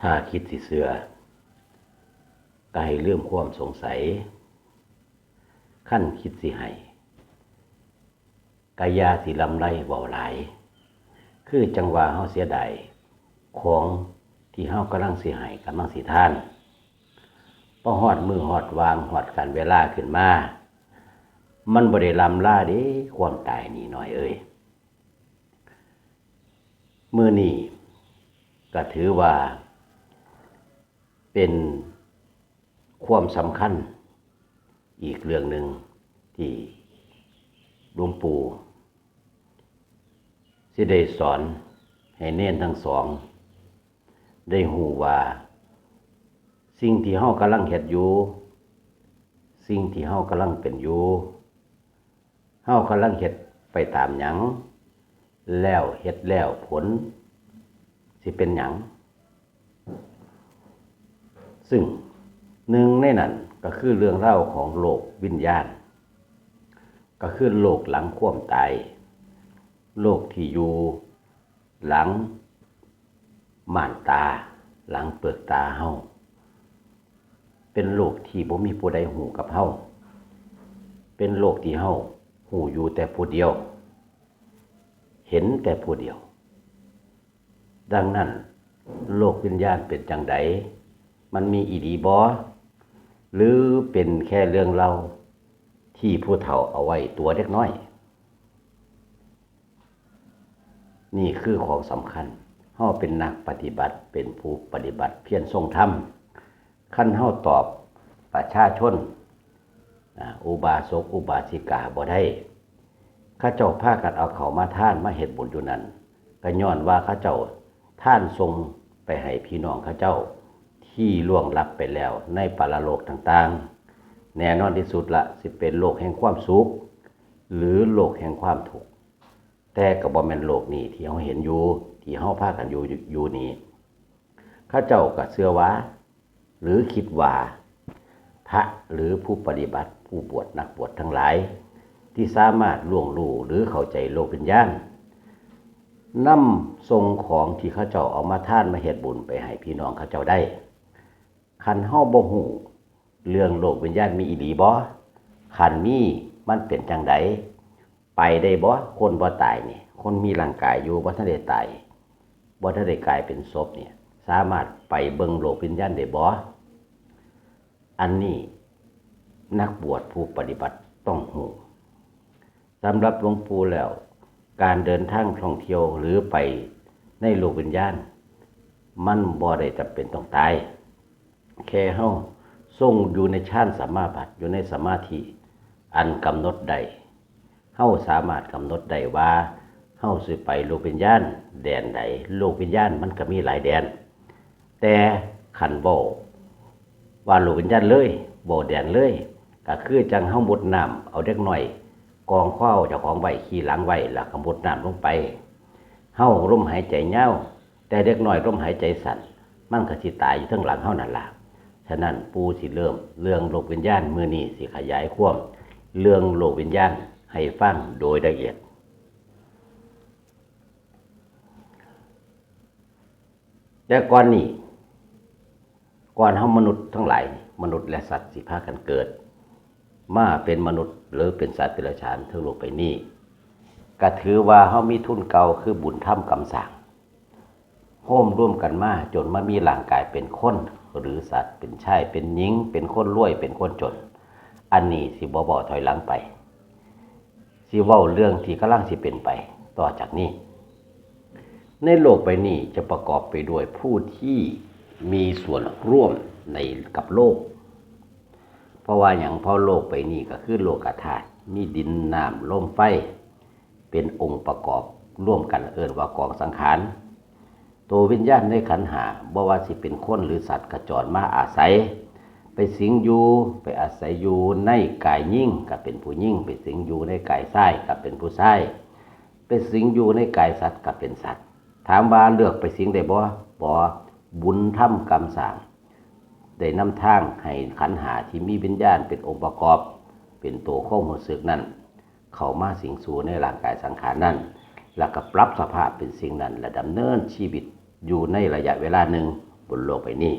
ถ้าคิดสิเสือก็ให้เรื่องความสงสัย ขั้นคิดสิให้กายาสิลำไรเบาหลาย คือจังหวะเฮาเสียดายของที่เฮากำลังสิให้กำลังสิท่านพอหอดมือหอดวางหอดกันเวลาขึ้นมา มันบ่ได้ลำล่าเด้ความตายนี่หน่อยเอ้ยมือนี่ก็ถือว่า เป็นความสำคัญ อีกเรื่องหนึ่งที่หลวงปู่สิได้สอนให้เน้นทั้งสอง ได้หูว่า สิ่งที่เฮากำลังเฮ็ดอยู่ สิ่งที่เฮากำลังเป็นอยู่เฮากำลังเฮ็ดไปตามหยัง แล้วเฮ็ดแล้วผล สิเป็นหยัง ซึ่งหนึ่งในนั้นก็คือเรื่องเล่าของโลกวิญญาณ ก็คือโลกหลังความตาย โลกที่อยู่หลังม่านตา หลังเปลือกตาเฮาเป็นโลกที่บ่มีผู้ใดหูกับเฮาเป็นโลกที่เฮาหูอยู่แต่ผู้เดียว เห็นแต่ผู้เดียว ดังนั้น โลกวิญญาณเป็นจังได มันมีอีดีบอหรือเป็นแค่เรื่องเราที่ผู้เฒ่าเอาไว้ตัวเล็กน้อย นี่คือของสำคัญเฮาเป็นนักปฏิบัติเป็นผู้ปฏิบัติเพียรทรงธรรมขั้นเฮาตอบประชาชนอุบาสกอุบาสิกาบ่ได้ข้าเจ้าพากันเอาเขามาท่านมาเฮ็ดบุญอยู่นั้นก็ย้อนว่าข้าเจ้าท่านทรงไปให้พี่น้องข้าเจ้า ที่ล่วงลับไปแล้ว ในปรโลกต่างๆ แน่นอนที่สุดละสิเป็นโลกแห่งความสุข หรือโลกแห่งความทุกข์แต่ก็บ่แมนโลกนี้ที่เฮาเห็นอยู่ที่เฮาพากันอยู่อยู่นี้ข้าเจ้าก็เชื่อว่าหรือคิดว่าพระหรือผู้ปฏิบัติผู้บวชนักบวชทั้งหลาย ที่สามารถล่วงรู้หรือเข้าใจโลกวิญญาณนำทรงของที่ข้าเจ้าเอามาท่านมาเฮ็ดบุญไปให้พี่น้องข้าเจ้าได้ คันเฮาบ่ฮู้เรื่องโลกวิญญาณมีอีหลีบ่คันมีมันเป็นจังไดไปได้บ่คนบ่ตายนี่คนมีร่างกายอยู่บ่ทันได้ตายบ่ทันได้กลายเป็นศพเนี่ย สามารถไปเบิ่งโลกวิญญาณได้บ่อันนี้นักบวชผู้ปฏิบัติต้องฮู้สำหรับหลวงปู่แล้ว การเดินทางท่องเที่ยวหรือไปในโลกวิญญาณ มันบ่ได้จำเป็นต้องตาย แค่เฮาทรงอยู่ในฌานสมาบัติอยู่ในสมาธิอันกำหนดใดเฮาสามารถกำหนดได้ว่าเฮาสิไปโลกวิญญาณแดนใดโลกวิญญาณมันก็มีหลายแดน แต่ขันบ่ว่าโลกวิญญาณเลยบ่แดนเลยก็คือจังเฮามุดน้ำเอาเด็กหน่อย กองข้าวเจ้าของไว้ขี่หลังไว้แล้วก็มุดน้ำลงไปเฮาร่มหายใจเงาแต่เด็กน้อยร่มหายใจสั่นมันก็สิตายอยู่ทั้งหลังเฮานั่นล่ะ ฉะนั้นปูสิเริ่ม เรื่องโลกวิญญาณมือนี้สิขยายความเรื่องโลกวิญญาณให้ฟังโดยละเอียด แต่ก่อนนี้ก่อนเฮามนุษย์ทั้งหลาย มนุษย์และสัตว์สิพากันเกิด มาเป็นมนุษย์หรือเป็นสัตว์เดรัจฉานทั้งโลกไปนี้ก็ถือว่าเฮามีทุนเก่าคือบุญถ้ำกำสั่งโฮมร่วมกันมาจนมามีร่างกายเป็นคน หรือสัตว์เป็นชายเป็นหญิง เป็นคนรวยเป็นคนจน อันนี้สิบ่บ่ถอยหลังไปสิเว้าเรื่องที่กำลังสิเป็นไป ต่อจากนี้ ในโลกใบนี้จะประกอบไปด้วยผู้ที่มีส่วนร่วมในกับโลก เพราะว่าอย่างพราะโลกไปนี่ก็คือโลกธาตุมีดินน้ำลมไฟ เป็นองค์ประกอบร่วมกันเอิ้นว่ากองสังขาร ตัววิญญาณในขันหาบ่ว่าสิเป็นคนหรือสัตว์กระจรมาอาศัย ไปสิงอยู่ไปอาศัยอยู่ในกายยิ่งก็เป็นผู้ยิ่ง ไปสิงอยู่ในกายชายก็เป็นผู้ชายไปสิงอยู่ในกายสัตว์ก็เป็นสัตว์ ถามว่าเลือกไปสิงได้บ่บ่บุญถ้ำกรรมสร้างได้นำทางให้ขันหาที่มีวิญญาณเป็นองค์ประกอบ เป็นตัวข้อมูลสึกนั้นเข้ามาสิงสู่ในร่างกายสังขารนั้นแล้วก็ปรับสภาพเป็นสิ่งนั้นและดำเนินชีวิต อยู่ในระยะเวลาหนึ่งเวนโลกไปนี้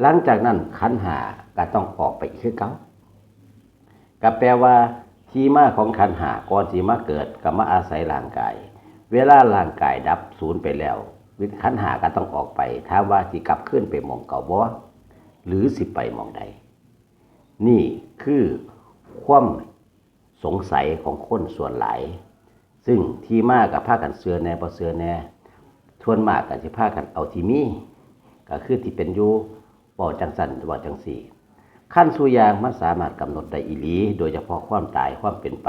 หลังจากนั้นขันหาก็ต้องออกไปอีกคือเก่าก็แปลว่าที่มาของขันหาก่อนสีมาเกิดก็มาอาศัยร่างกาย เวลาร่างกายดับศูนย์ไปแล้ว วิขันหาก็ต้องออกไปถ้าว่าสิกลับขึ้นไปมองเก่าบ่หรือสิไปมองใด นี่คือความสงสัยของคนส่วนหลาย ซึ่งที่มากกับผ้ากันเสือแน่บ่เสือแน่ ทวนมากกันสิผ้ากันเอาที่มีก็คือที่เป็นอยู่บ่จังสันบ่จังสี่ขั้นสุยางมันสามารถกำหนดได้อีหลี โดยเฉพาะความตายความเป็นไป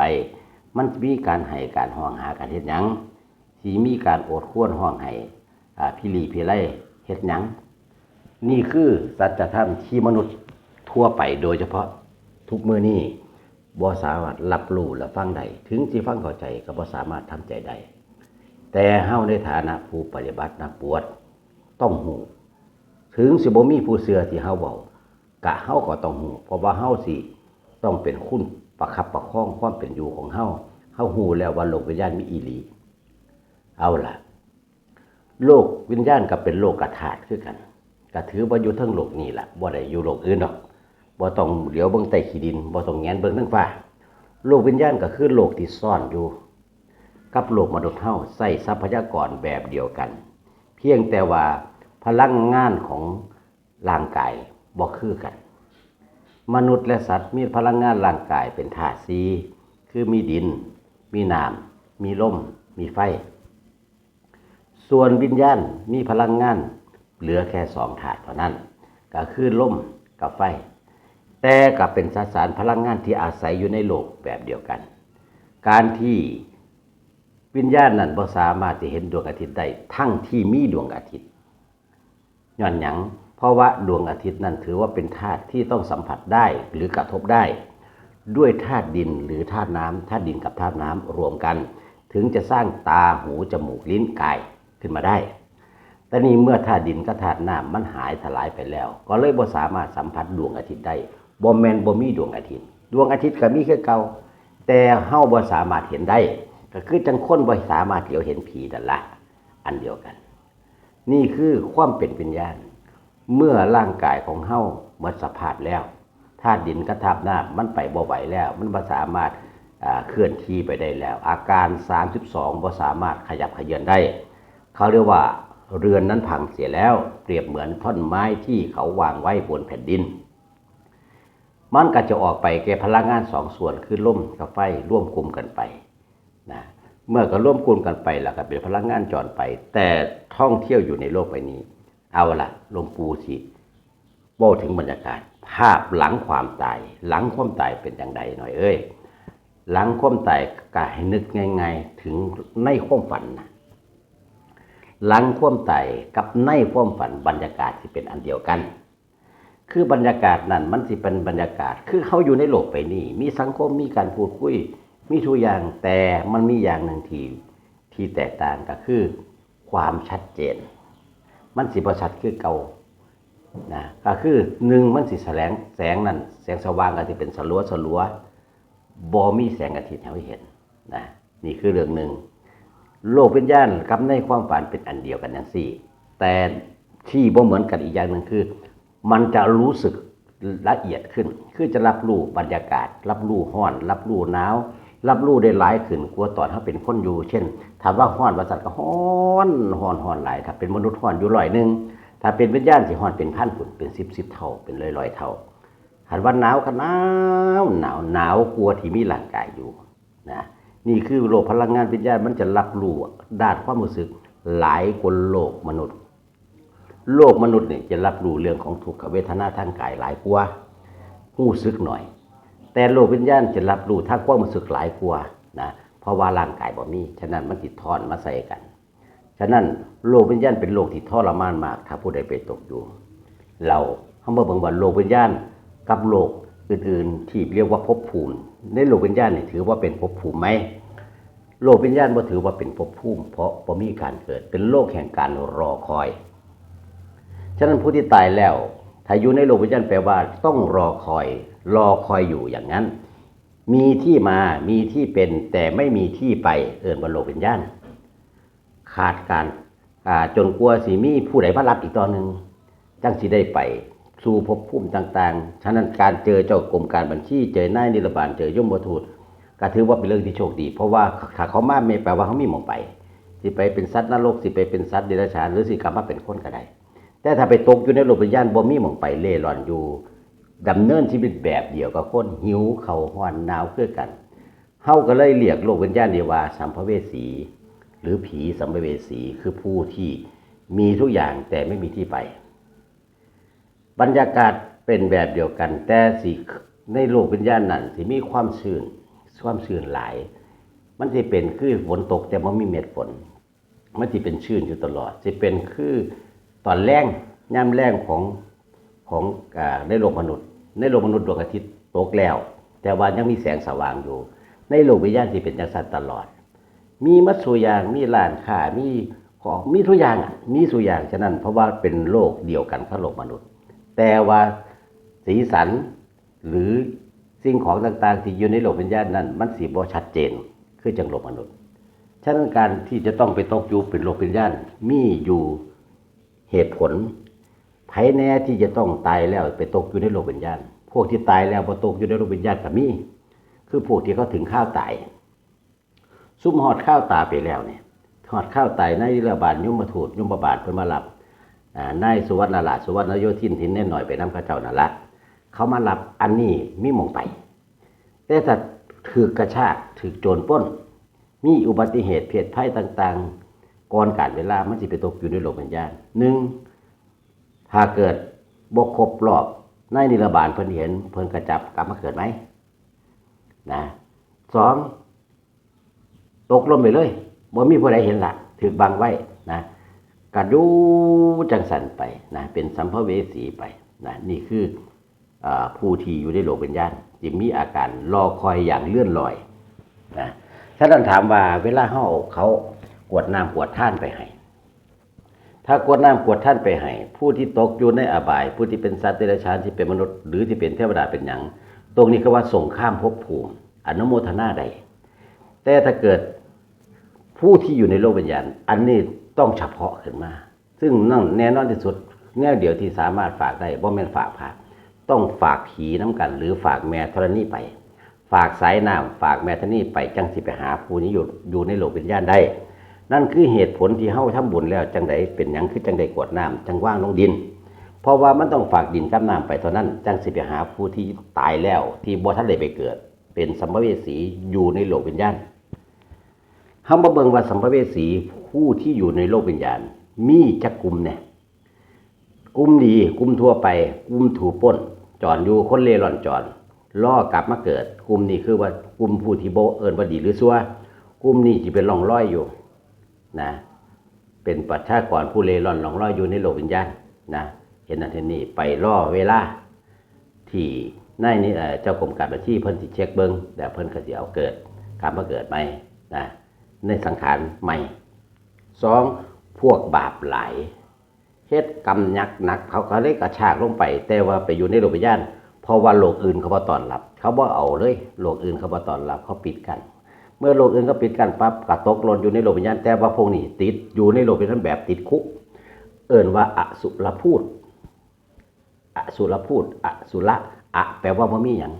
มันมีการให้การห้องหาการเฮ็ดหยังสีมีการโอดครวรห้องให้พิลีพิไลเฮ็ดหยัง นี่คือสัจธรรมที่มนุษย์ทั่วไปโดยเฉพาะทุกมือนี้บ่สามารถรับรู้และฟังได้ถึงสิฟังเข้าใจก็บ่สามารถทำใจได้ แต่เฮาในฐานะผู้ปฏิบัตินักบวชต้องหูถึงสิบ่มีผู้เสือที่เฮาเว้ากะเฮาก็ต้องหูเพราะว่าเฮาสิต้องเป็นคุณประคับประคองความเป็นอยู่ของเฮาเฮาหูแล้วว่าโลกวิญญาณมีอีหลี เอาล่ะ โลกวิญญาณก็เป็นโลกกระถาดคือกันก็ถือว่าอยู่ทั้งโลกนี่แหละบ่ได้อยู่โลกอื่นดอกบ่ต้องเดี๋ยวเบิ่งใต้ขี้ดินบ่ต้องแงนเบิ่งทั้งฟ้าโลกวิญญาณก็คือโลกที่ซ่อนอยู่ กับโลกมนุษย์เฮาใส่ทรัพยากรแบบเดียวกัน เพียงแต่ว่าพลังงานของร่างกายบ่คือกัน มนุษย์และสัตว์มีพลังงานร่างกายเป็นธาตุสีคือมีดิน มีน้ำมีลมมีไฟ ส่วนวิญญาณมีพลังงาน เหลือแค่สองถาดเท่านั้น ก็คือลมกับไฟ แต่กับเป็นสสารพลังงานที่อาศัยอยู่ในโลกแบบเดียวกัน การที่ วิญญาณนั้นบ่สามารถจะเห็นดวงอาทิตย์ได้ทั้งที่มีดวงอาทิตย์ย้อนหยังเพราะว่าดวงอาทิตย์นั้นถือว่าเป็นธาตุที่ต้องสัมผัสได้หรือกระทบได้ ด้วยธาตุดินหรือธาตุน้ำธาตุดินกับธาตุน้ำรวมกัน ถึงจะสร้างตาหูจมูกลิ้นกายขึ้นมาได้แต่นี่เมื่อธาตุดินกับธาตุน้ำมันหายสลายไปแล้ว ก็เลยบ่สามารถสัมผัสดวงอาทิตย์ได้บ่แมนบ่มีดวงอาทิตย์ ดวงอาทิตย์ก็มีแคือเก่าแต่เฮาบ่สามารถเห็นได้ ก็คือจังคนบ่สามารถเหลียวเห็นผีนั่นละอันเดียวกัน นี่คือความเป็นวิญญาณ เมื่อร่างกายของเฮาหมดสภาพแล้วธาตุดินกับธาตุน้ำมันไปบ่ไหวแล้ว มันบ่สามารถเคลื่อนที่ไปได้แล้ว อาการ 32บ่สามารถขยับขยือนได้ เขาเรียกว่าเรือนนั้นพังเสียแล้ว เปรียบเหมือนท่อนไม้ที่เขาวางไว้บนแผ่นดิน มันก็จะออกไปแก่พลังงานสองส่วนคือลมกับไฟร่วมกลุ่มกันไป นะเมื่อก็ร่วมกลุ่มกันไปแล้วก็เป็นพลังงานจรไป แต่ท่องเที่ยวอยู่ในโลกใบนี้ เอาละลวงปู่สิโบถึงบรรยากาศ ภาพหลังความตาย หลังความตายเป็นอย่างไรหน่อยเอ้ยหลังความตายก็ให้นึกง่ายๆถึงในความฝันนะหลังความตายกับในความฝันบรรยากาศที่เป็นอันเดียวกัน คือบรรยากาศนั้นมันสิเป็นบรรยากาศ คือเขาอยู่ในโลกไปนี่ มีสังคมมีการพูดคุย มีทุกอย่างแต่มันมีอย่างหนึ่งที่ที่แตกต่างก็คือความชัดเจน มันสิประชัดคือเก่านะก็คือหนึ่งมันสิแสงแสงนั้นแสงสว่างก็จะเป็นสลัวสลัวบอมีแสงอาทิตย์ให้เราเห็นนะนี่คือเรื่องหนึ่งโลกวิญญาณกับในความฝันเป็นอันเดียวกันอย่างสี่ แต่ที่บ่เหมือนกันอีกอย่างหนึ่งคือ มันจะรู้สึกละเอียดขึ้น คือจะรับรู้บรรยากาศ รับรู้ห้อน รับรู้หนาว รับรู้ได้หลายขึ้นกลัวตอนเขาเป็นคนอยู่ เช่นถามว่าห้อนว่าสัตก็ห้อนห้อนห้อนหลายถ้าเป็นมนุษย์ห้อนอยู่ร้อยหนึ่งถ้าเป็นวิญญาณสิห้อนเป็นพันฝุ่นเป็นสิบสิบเท่าเป็นร้อยร้อยเท่าหันว่าหนาวก็หนาวหนาวหนาวกลัวที่มีร่างกายอยู่นะนี่คือโลกพลังงานวิญญาณมันจะรับรู้ด้านความรู้สึกหลายกว่าโลกมนุษย์ โลกมนุษย์เนี่ยจะรับรู้เรื่องของทุกขเวทนาทางกายหลายกว่ารู้สึกหน่อย แต่โลกวิญญาณจะรับรู้ทาความรู้สึกหลายกว่านะเพราะว่าร่างกายบ่มี ฉะนั้นมันติดทอนมาใส่กัน ฉะนั้นโลกวิญญาณเป็นโลกที่ทรมานมาก ถ้าผู้ใดไปตกอยู่ เราเขามาเบิ่งว่าโลกวิญญาณกับโลกอื่นๆ ที่เรียกว่าภพภูมิ ในโลกวิญญาณนี่ถือว่าเป็นภพภูมิไหมโลกวิญญาณบ่ถือว่าเป็นภพภูมิ เพราะบ่มีการเกิดเป็นโลกแห่งการรอคอย ฉะนั้นผู้ที่ตายแล้วถ้าอยู่ในโลกวิญญาณแปลว่าต้องรอคอย รอคอยอยู่อย่างนั้น มีที่มามีที่เป็นแต่ไม่มีที่ไปเอินว่าโลกวิญญาณขาดการจนกลัวสีมีผู้ใดมารับอีกตอนหนึ่งจังสิได้ไป สู่ภพภูมิต่างๆ ฉะนั้นการเจอเจ้ากรมการบัญชีเจอนายนิรบาลเจอยมบทูตก็ถือว่าเป็นเรื่องที่โชคดี เพราะว่าถ้าเขามาไม่แปลว่าเขามีหมองไป สิไปเป็นสัตว์นรกสิไปเป็นสัตว์เดรัจฉานหรือสิกลับมาเป็นคนก็ได้แต่ถ้าไปตกอยู่ในโลกวิญญาณบ่มีหมองไปเล่ร่อนอยู่ ดำเนินชีวิตแบบเดียวกับคนหิวเขาห้อนหนาวคือกันเฮาก็เลยเรียกโลกวิญญาณนี้ว่าสัมภเวสี หรือผีสัมภเวสีคือผู้ที่มีทุกอย่างแต่ไม่มีที่ไป บรรยากาศเป็นแบบเดียวกัน แต่สิในโลกวิญญาณนั้นสิมีความชื้นความชื้นหลาย มันจะเป็นคือฝนตกแต่มันมีเม็ดฝน มันจะเป็นชื้นอยู่ตลอดจะเป็นคือตอนแรงย่ำแรงของ ของอในโลกมนุษย์ ในโลกมนุษย์ดวงอาทิตย์ตกแล้ว แต่ว่ายังมีแสงสว่างอยู่ ในโลกวิญญาณที่เป็นจังสันตลอด มีมัดสุยางมีร้านค้ามีของมีทุกอย่างมีสุอย่างฉะนั้น เพราะว่าเป็นโลกเดียวกันกับโลกมนุษย์ แต่ว่าสีสันหรือสิ่งของต่างๆ ที่อยู่ในโลกวิญญาณนั้น มันสีบ่ชัดเจนคือจังโลกมนุษย์ฉะนั้นการที่จะต้องไปตกอยู่เป็นโลกวิญญาณมีอยู่เหตุผล ไผแน่ที่จะต้องตายแล้วไปตกอยู่ในโลกวิญญาณ พวกที่ตายแล้วพอตกอยู่ในโลกวิญญาณก็มี คือพวกที่เขาถึงข้าวตาย ซุ่มหอดข้าวตาไปแล้วเนี่ยหอดข้าวตายในรือบาลยมมาถูดยมบาบาลเพิ่นมารับนายสุวัฒนาลาสุวัฒนโยธินทินแน่หน่อยไปน้ำข้าเจ้านั่นละเขามารับอันนี้มีมองไป แต่ถ้าถือกระชากถือโจรป้น มีอุบัติเหตุเพศภัยต่างๆก่อนการเวลามันสิไปตกอยู่ในโลกวิญญาณหนึ่ง ถ้าเกิดบกครบรอบในนิรบาลเพิ่นเห็นเพิ่นกระจับกลับมาเกิดไหมนะสองตกลงไปเลยบ่มีผู้ใดเห็นละถือบังไว้นะกระดูจังสันไปนะเป็นสัมภเวสีไปนะนี่คืออผู้ที่อยู่ในโลกวิญญาณจะมีอาการรอคอยอย่างเลื่อนลอยนะถ้าท่านถามว่าเวลาเขาเขากวดน้ำกวดท่านไปให้ ถ้ากวดน้ำกวดท่านไปให้ผู้ที่ตกอยู่ในอบาย ผู้ที่เป็นสัตว์เดรัจฉานที่เป็นมนุษย์ หรือที่เป็นเทวดาเป็นหยังตรงนี้ก็ว่าส่งข้ามภพภูมิอนุโมทนาใด แต่ถ้าเกิดผู้ที่อยู่ในโลกวิญญาณ อันนี้ต้องเฉพาะขึ้นมา ซึ่งนั่นแน่นอนที่สุดแง่เดียวที่สามารถฝากได้บ่แม่นฝากพระต้องฝากผีน้ำกัน หรือฝากแม่ธรณีไป ฝากสายน้ำฝากแม่ธรณีไปจังสิไปหาผู้นี้อยู่อยู่ในโลกวิญญาณได้ นั่นคือเหตุผลที่เฮาทำบุญแล้วจังใดเป็นหยังคือจังใดกวดน้ำจังว่างลงดิน เพราะว่ามันต้องฝากดินกับน้ำไปเท่านั้น จังสิไปหาผู้ที่ตายแล้ว ที่บ่ทันได้ไปเกิด เป็นสัมภเวสีอยู่ในโลกวิญญาณเฮามาเบิ่งว่าสัมภเวสีผู้ที่อยู่ในโลกวิญญาณ มีจักกลุ่มเนี่ยกลุ่มดีกลุ่มทั่วไปกลุ่มถูป้นจอนอยู่คนเล่ร่อนจอนล่อกลับมาเกิด กลุ่มนี้คือว่ากลุ่มผู้ที่โบเอิญว่าดีหรือซัวกลุ่มนี้ที่เป็นร่องรอยอยู่ นะเป็นประชากรผู้เล่ร่อนร่องรอยอยู่ในโลกวิญญาณนะเห็นนั่นเห็นนี่ไปล่อเวลาที่ในนี้เอ่เจ้ากรมการบัญชีเพิ่นสิเช็คเบิงแต่เพิ่นก็สิเอาเกิดกลับมาเกิดใหม่นะในสังขารใหม่สองพวกบาปหลายเฮ็ดกรรมยักษ์หนัก เขาก็เลยกระชากลงไป แต่ว่าไปอยู่ในโลกวิญญาณเพราะว่าโลกอื่นเขาบ่ตอนรับ เขาบ่เอาเลยโลกอื่นเขาบ่ตอนรับเขาปิดกัน เมื่อโลกอื่นเขาปิดกันปั๊บก็ตกหล่นอยู่ในโลกวิญญาณแต่ว่าพวกนี้ติดอยู่ในโลกวิญญาณแบบติดคุก เอิ้นว่าอสุรพูดอสุรพูดอสุระอะแปลว่าบ่มีหยัง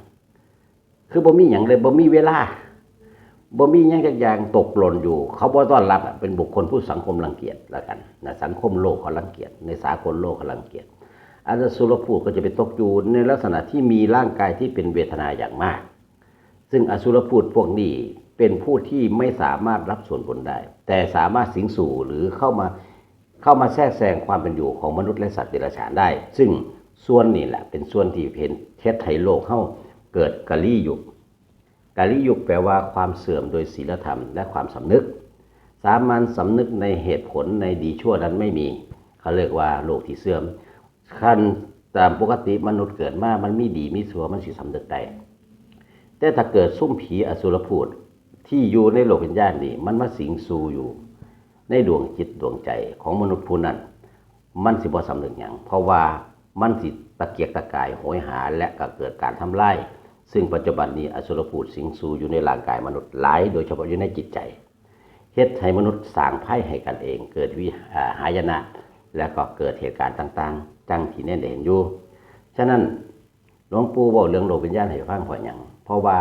คือบ่มีหยังเลยบ่มีเวลาบ่มีหยังจักอย่างตกหล่นอยู่ เขาบ่ต้อนรับเป็นบุคคลผู้สังคมรังเกียจแล้วกันนะสังคมโลกเขารังเกียจในสากลโลกเขารังเกียจอสุรพูดก็จะไปตกอยู่ในลักษณะที่มีร่างกายที่เป็นเวทนาอย่างมาก ซึ่งอสุรพูดพวกนี้ เป็นผู้ที่ไม่สามารถรับส่วนผลได้ แต่สามารถสิงสู่หรือเข้ามาเข้ามาแทรกแซงความเป็นอยู่ของมนุษย์และสัตว์เดรัจฉานได้ ซึ่งส่วนนี้แหละเป็นส่วนที่เห็นเทศไทยโลกเข้าเกิดกะลี่ยุคกะลี่ยุคแปลว่าความเสื่อมโดยศีลธรรมและความสำนึก สามัญสำนึกในเหตุผลในดีชั่วนั้นไม่มี เขาเรียกว่าโลกที่เสื่อมขั้นตามปกติมนุษย์เกิดมามันมีดีมีชั่วมันสิสำนึกได้แต่ถ้าเกิดซุ่มผีอสุรพูด ที่อยู่ในโลกวิญญาณนี่มันมาสิงสู่อยู่ ในดวงจิตดวงใจของมนุษย์ผู้นั้นมันสิบ่สำนึกหยังเพราะว่ามันสิตะเกียกตะกายโหยหาและก็เกิดการทำลายซึ่งปัจจุบันนี้อสุรพูดสิงสู่อยู่ในร่างกายมนุษย์หลาย โดยเฉพาะอยู่ในจิตใจเฮ็ดให้มนุษย์สร้างไพ่ให้กันเอง เกิดวิหายนะ และก็เกิดเหตุการณ์ต่าง ๆ จังที่แน่ได้เห็นอยู่ ฉะนั้นหลวงปู่บอกเรื่องโลกวิญญาณให้ฟังเพราะหยังเพราะว่า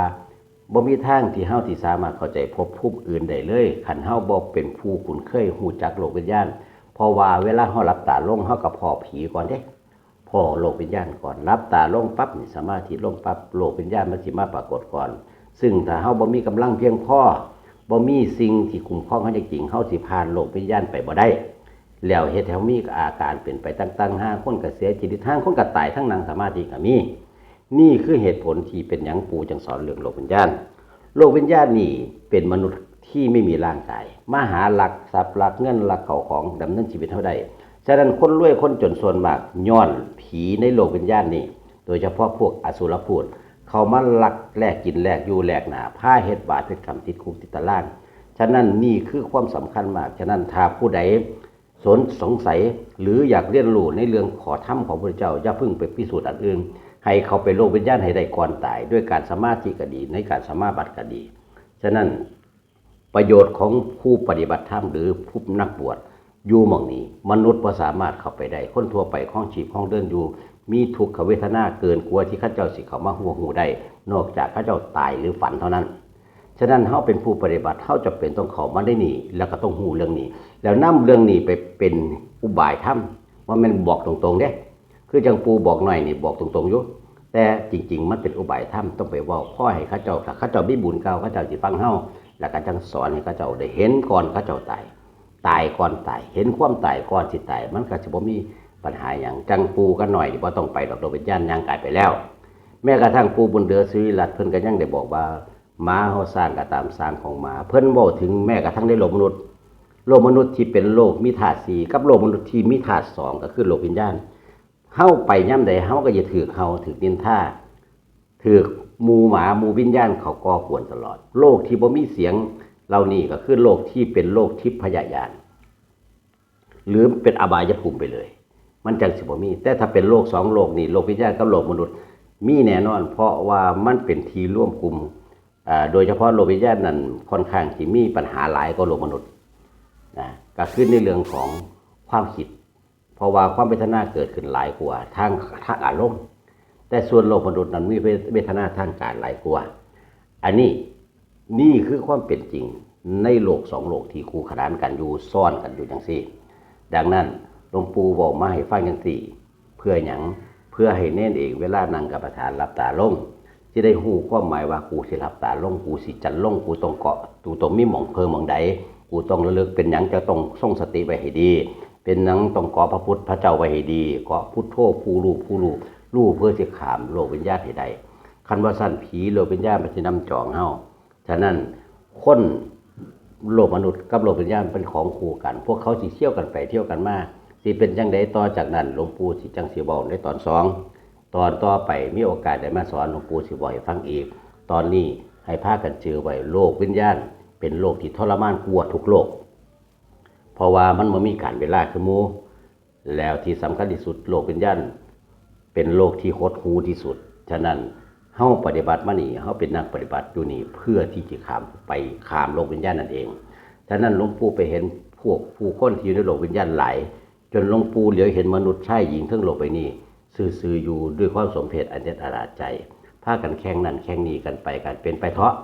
บ่มีทางที่เฮาที่สามารถเข้าใจภพภูมิอื่นได้เลยคันเฮาบ่เป็นผู้คุ้นเคยฮู้จักโลกวิญญาณเพราะว่าเวลาเฮาหลับตาลงเฮาก็พอผีก่อนเด้พอโลกวิญญาณก่อนหลับตาลงปั๊บนี่สมาธิลงปั๊บโลกวิญญาณมันสิมาปรากฏก่อน ซึ่งถ้าเฮาบ่มีกำลังเพียงพอบ่มีสิ่งที่คุ้มครองเฮาจริงเฮาสิผ่านโลกวิญญาณไปบ่ได้แล้วเฮ็ดให้เฮามีอาการเป็นไปต่างๆห้าคนก็เสียชีวิตทางคนก็ตายทั้งนั่งสมาธิก็มี นี่คือเหตุผลที่เป็นยังปู่จังสอนเรื่องโลกวิญญาณ โลกวิญญาณนี่เป็นมนุษย์ที่ไม่มีร่างกาย มาหาหลักทรัพย์หลักเงินหลักเข่าของดำเนินชีวิตเท่าใดฉะนั้นคนรวยคนจนส่วนมากย้อนผีในโลกวิญญาณนี่ โดยเฉพาะพวกอสุรพูดเขามาลักแลกกินแลกอยู่แลกหนาผ้าเฮ็ดบาปเฮ็ดกรรมติดคุกติดตาราง ฉะนั้นนี่คือความสำคัญมาก ฉะนั้นถ้าผู้ใดสนสงสัยหรืออยากเรียนรู้ในเรื่องขอธรรมของพระเจ้าอย่าพิ่งไปพิสูจน์อันอื่น ให้เขาไปโลกวิญญาณให้ได้ก่อนตาย ด้วยการสมาธิก็ดี ในการสมาบัติก็ดี ฉะนั้นประโยชน์ของผู้ปฏิบัติธรรมหรือผู้นักบวชอยู่หมองนี้ มนุษย์บ่สามารถเข้าไปได้คนทั่วไปข้องชีพข้องเดินอยู่ มีทุกขเวทนาเกินกลัวที่ข้าเจ้าสิเขามาหัวหูได้ นอกจากข้าเจ้าตายหรือฝันเท่านั้นฉะนั้นเฮาเป็นผู้ปฏิบัติเฮาจะเป็นต้องเขามาได้นี่ แล้วก็ต้องหูเรื่องนี้ แล้วนํเรื่องนี้ไปเป็นอุบายธรรมว่ามันบอกตรงๆเด้ คือจังปูบอกหน่อยนี่บอกตรงๆอยู่แต่จริง ๆ มันเป็นอุบายธรรมต้องไปว่าพ่อให้ข้าเจ้าถ้าข้าเจ้ามีบุญเก่าข้าเจ้าสิฟังเฮาแล้วก็จังสอนให้ข้าเจ้าได้เห็นก่อนข้าเจ้าตายตายก่อนตายเห็นความตายก่อนสิตายมันก็จะบ่มีปัญหาอย่างจังปูกันหน่อยนี่บ่ต้องไปดอกดวงวิญญาณย่างกายไปแล้ว แม้กระทั่งปูบุญเดือสุริรัตน์เพิ่นก็ยังได้บอกว่าหมาเฮาสร้างก็ตามสร้างของหมา เพิ่นบอกถึงแม้กระทั่งในโลกมนุษย์โลกมนุษย์ที่เป็นโลกมีธาตุสี่กับโลกมนุษย์ที่มีธาตุสองก็คือโลกวิญญาณ เฮาไปย่ำใดเฮาก็จะถือเฮาถือนินท่าถือมูหมามูวิญญาณเขาก่อควรตลอด โลกที่บ่มีเสียงเหล่านี้ก็คือโลกที่เป็นโลกทิพยายาน หรือเป็นอบายภูมิไปเลย มันจังสิบ่มี แต่ถ้าเป็นโลกสองโลกนี่โลกวิญญาณกับโลกมนุษย์ มีแน่นอน เพราะว่ามันเป็นทีร่วมกลุ่มโดยเฉพาะโลกวิญญาณนั้นค่อนข้างที่มีปัญหาหลายกว่าโลกมนุษย์นะก็ขึ้นในเรื่องของความคิด เพราะว่าความเวทนาเกิดขึ้นหลายกว่าทางทางอารมณ์แต่ส่วนโลกมนุษย์นั้นมีเวทนาทางกายหลายกว่า อันนี้นี่คือความเป็นจริงในโลกสองโลกที่คู่ขนานกันอยู่ซ่อนกันอยู่อย่างซี่ ดังนั้นหลวงปู่บอกมาให้ฟังอย่างสี่ เพื่อหยังเพื่อให้เน้นเองเวลานั่งกับประธานรับตาลงจะได้หูความหมายว่ากูสิรับตาลงกูสิจันลงกูต้องเกาะกูต้องมีหมองเพอหมองใดกูต้องระลึกเป็นหยังจะต้องทรงสติไว้ให้ดี เป็นหยังต้องเกาะพระพุทธพระเจ้าไว้ให้ดีเกาะพุทโธผู้รู้ผู้รู้รู้เพื่อสิขามโลกวิญญาณให้ได้คันว่าสั้นผีโลกวิญญาณมันสินำจองเฮาฉะนั้นคนโลกมนุษย์กับโลกวิญญาณเป็นของคู่กัน พวกเขาสิเที่ยวกันไปเที่ยวกันมาสิเป็นจังไดต่อจากนั้นหลวงปู่สิจังสิบอกในตอนสองตอนต่อไปมีโอกาสได้มาสอนหลวงปู่สิบ่อยฟังอีก ตอนนี้ให้พากันเจอไว้โลกวิญญาณ เป็นโลกที่ทรมานกลัวทุกโลก เพราะว่ามันบ่มีการเวลาคือหมูแล้วที่สำคัญที่สุดโลกวิญญาณเป็นโลกที่โคตรหูที่สุด ฉะนั้นเฮาปฏิบัติมานี่เฮาเป็นนักปฏิบัติอยู่นี่เพื่อที่จะขามไปขามโลกวิญญาณนั่นเอง ฉะนั้นหลวงปู่ไปเห็นพวกผู้คนที่อยู่ในโลกวิญญาณหลายจนหลวงปู่เหลียวเห็นมนุษย์ชายหญิงทั้งโลกไปนี่ซื่อๆอยู่ด้วยความสมเพชอันเด็ดอาราใจพากันแข่งนั่นแข่งนี้กันไปกันเป็นไปเถาะ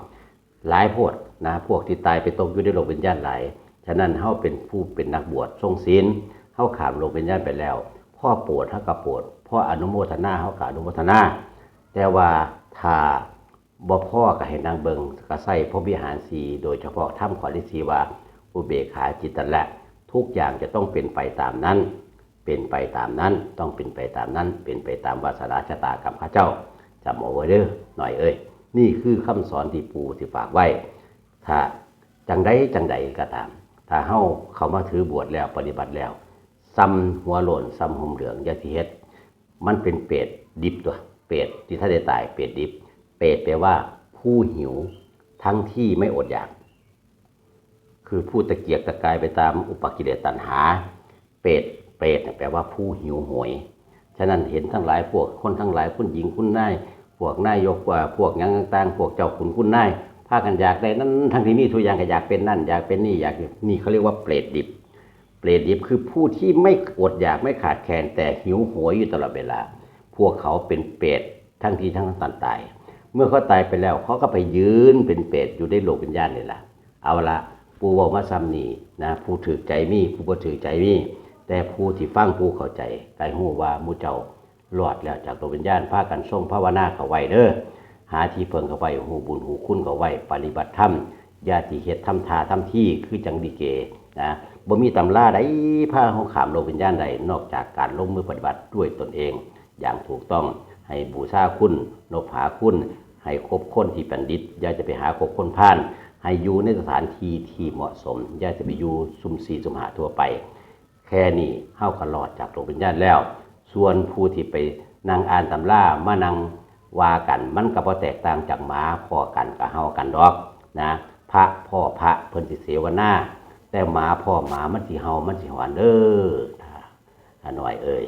หลายโพดนะพวกที่ตายไปตกอยู่ในโลกวิญญาณหลาย ฉะนั้นเฮาเป็นผู้เป็นนักบวชทรงศีลเฮาขามโลกวิญญาณไปแล้ว พ่อโปรดเฮาก็โปรดพ่ออนุโมทนาเฮาก็อนุโมทนา แต่ว่าถ้าบ่พ่อก็ให้นางเบิงก็ใส่พระวิหารสีโดยเฉพาะถ้ำขอที่สีว่าอุเบกขาจิตตละ ทุกอย่างจะต้องเป็นไปตามนั้น เป็นไปตามนั้นต้องเป็นไปตามนั้น เป็นไปตามวาสนาชะตากรรมข้าเจ้าจำเอาไว้เด้อหน่อยเอ้ยนี่คือคำสอนที่ปู่ที่ฝากไว้ ถ้าจังใดจังใดก็ตาม ถ้าเฮาเข้ามาถือบวชแล้วปฏิบัติแล้วซ้ำหัวโลนซ้ำห่มเหลืองยาสิเฮ็ดมันเป็นเปรตดิบตัว เปรตที่ถ้าได้ตายเปรตดิบ เปรตแปลว่า ผู้หิวทั้งที่ไม่อดอยาก คือผู้ตะเกียกตะกายไปตามอุปกิเลสตัณหา เปรตเปรตแปลว่าผู้หิวโหวยฉะนั้นเห็นทั้งหลายพวกคนทั้งหลายคุณหญิงคุณนายพวกนายยกว่าพวกยังต่างๆพวกเจ้าขุนคุณนาย พากันอยากได้นั้นทั้งที่นี่ทุกอย่างก็อยากเป็นนั่นอยากเป็นนี่อยากนี่เขาเรียกว่าเปรตดิบ เปรตดิบคือผู้ที่ไม่อดอยากไม่ขาดแคลนแต่หิวโหยอยู่ตลอดเวลา พวกเขาเป็นเปรตทั้งที่ทั้งสันตาย เมื่อเขาตายไปแล้วเขาก็ไปยืนเป็นเปรตอยู่ในโลกวิญญาณนี่แหละเอาละปูเวามาซ้ำนี่นะผู้ถือใจมีผู้บ่ถือใจมีแต่ผู้ที่ฟังผู้เข้าใจไกหู้ว่ามูเจ้ารอดแล้วจากโลกวิญญาณพากันทรงภาวนาเขาไว้เด้อ หาที่เพิ่งเข้าไว้หูบุญหูคุณเข้าไว้ปฏิบัติธรรมญาติเฮ็ดทำทาทำที่คือจังดีเกนะบ่มีตำราใดพาเฮาขามโลกวิญญาณใดนอกจากการลงมือปฏิบัติด้วยตนเอง อย่างถูกต้องให้บูชาคุณนบหาคุณ ให้คบคนที่เป็นดิษอย่าจะไปหาคบคนพาน ให้อยู่ในสถานที่ที่เหมาะสม อย่าจะไปอยู่ซุ่มสีซุ่มหาทั่วไป แค่นี้เฮาก็รอดจากโลกวิญญาณแล้ว ส่วนผู้ที่ไปนั่งอ่านตำรามานั่ง ว่ากันมันก็บ่แตกต่างจากหมาพ่อกันกับเฮากันดอกนะพระพ่อพระเพิ่นสิเสวนาแต่หมาพ่อหมามันสิเฮามันสิหอนเด้อหน่อยเอ้ย